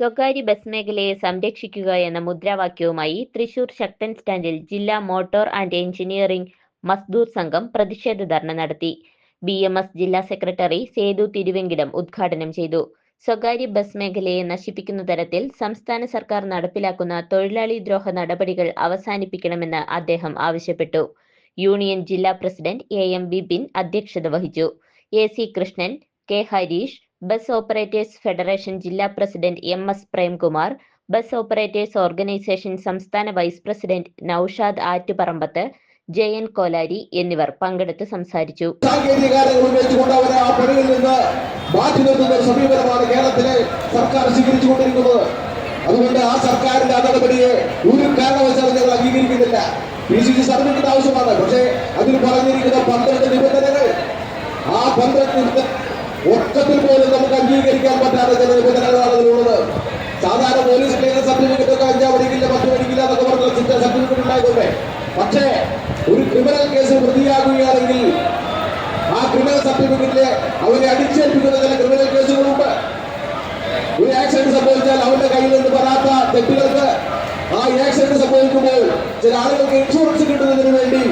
സ്വകാര്യ ബസ് മേഖലയെ സംരക്ഷിക്കുക എന്ന മുദ്രാവാക്യവുമായി തൃശൂർ ശക്തൻ സ്റ്റാൻഡിൽ ജില്ലാ മോട്ടോർ ആൻഡ് എഞ്ചിനീയറിംഗ് മസ്ദൂർ സംഘം പ്രതിഷേധ ധർണ നടത്തി. ബി എം എസ് ജില്ലാ സെക്രട്ടറി സേതു തിരുവെങ്കിടം ഉദ്ഘാടനം ചെയ്തു. സ്വകാര്യ ബസ് മേഖലയെ നശിപ്പിക്കുന്ന തരത്തിൽ സംസ്ഥാന സർക്കാർ നടപ്പിലാക്കുന്ന തൊഴിലാളി ദ്രോഹ നടപടികൾ അവസാനിപ്പിക്കണമെന്ന് അദ്ദേഹം ആവശ്യപ്പെട്ടു. യൂണിയൻ ജില്ലാ പ്രസിഡന്റ് എ എം ബിപിൻ അധ്യക്ഷത വഹിച്ചു. A C Krishnan K Harish bus operators federation ജില്ലാ president M S Premkumar bus operators organisation സംസ്ഥാന വൈസ് പ്രസിഡന്റ് നൌഷാദ് ആറ്റുപറമ്പത്ത് ജയൻ കോലാരി എന്നിവർ പങ്കെടുത്ത് സംസാരിച്ചു. അതുകൊണ്ട് ആ സർക്കാരിന്റെ ആ നടപടിയെ ഒരു കാരണവശാലും ഞങ്ങൾ അംഗീകരിക്കുന്നില്ല. പി സി സി സർട്ടിഫിക്കറ്റ് ആവശ്യമാണ്. പക്ഷേ അതിൽ പറഞ്ഞിരിക്കുന്ന പന്ത്രണ്ട് നിബന്ധനകൾ ആ പന്ത്രണ്ട് ഒക്കത്തിൽ പോലും നമുക്ക് അംഗീകരിക്കാൻ പറ്റാതെ ചില സാധാരണ പോലീസ് ക്ലിയറൻസ് സർട്ടിഫിക്കറ്റ് ഒക്കെ അഞ്ചാം പഠിക്കില്ല പത്ത് പഠിക്കില്ല എന്നൊക്കെ പറഞ്ഞ സർട്ടിഫിക്കറ്റ് ഉണ്ടായിക്കോട്ടെ പക്ഷേ ഒരു ക്രിമിനൽ കേസ് പ്രതിയാകുകയാണെങ്കിൽ ആ ക്രിമിനൽ സർട്ടിഫിക്കറ്റിലെ അവരെ അടിച്ചേൽപ്പിക്കുന്ന ചില ക്രിമിനൽ കേസുകളുണ്ട്. ഒരു ആക്സിഡന്റ് സംഭവിച്ചാൽ അവന്റെ കയ്യിൽ നിന്ന് വരാത്ത തെറ്റുകൾക്ക് ആ ആക്സിഡന്റ് സംഭവിക്കുമ്പോൾ ചില ആളുകൾക്ക് ഇൻഷുറൻസ് കിട്ടുന്നതിന് വേണ്ടി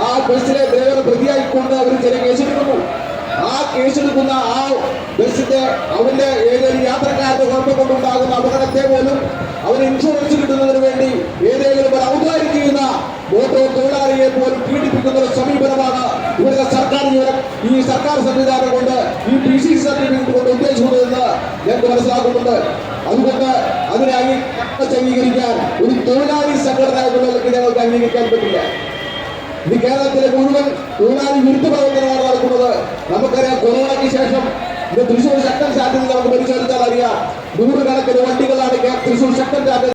ആ ബസ്സിലെ ഡ്രൈവർ പ്രതിയായിക്കൊണ്ട് അവർ ചില കേസെടുക്കുന്നു ആ കേസെടുക്കുന്ന ആ ബസ്സിന്റെ അവന്റെ ഏതൊരു യാത്രക്കാരുടെ കുഴപ്പം കൊണ്ടുണ്ടാകുന്ന അപകടത്തെ പോലും അവന് ഇൻഷുറൻസ് കിട്ടുന്നതിന് വേണ്ടി ഏതെങ്കിലും ഒരു ഔദാര്യം ചെയ്യുന്ന ഓട്ടോ തൊഴിലാളിയെ പോലും പീഡിപ്പിക്കുന്ന ഒരു സമീപനമാണ് ഇവരുടെ സർക്കാർ ഈ സർക്കാർ സംവിധാനം കൊണ്ട് ഈ പി സി സർട്ടിഫിക്കറ്റ് കൊണ്ട് ഉദ്ദേശിക്കുന്നതെന്ന് ഞങ്ങൾക്ക് മനസ്സിലാക്കുന്നുണ്ട്. അതുകൊണ്ട് അതിനെ അംഗീ- അംഗീകരിക്കാൻ ഒരു തൊഴിലാളി സംഘടന എന്നുള്ളവർക്ക് ഞങ്ങൾക്ക് അംഗീകരിക്കാൻ പറ്റില്ല. ഇത് കേരളത്തിലെ മുഴുവൻ തൊഴിലാളി വിരുദ്ധ പ്രവർത്തനമാണ് നടക്കുന്നത്. ഇത് തൃശ്ശൂർ ശക്തൻ സ്റ്റാൻഡിൽ നമുക്ക് പരിശോധിച്ചാൽ അറിയാം. നൂറുകണക്കിന് വണ്ടികളാണ് തൃശ്ശൂർ ശക്തൻ സ്റ്റാൻഡിൽ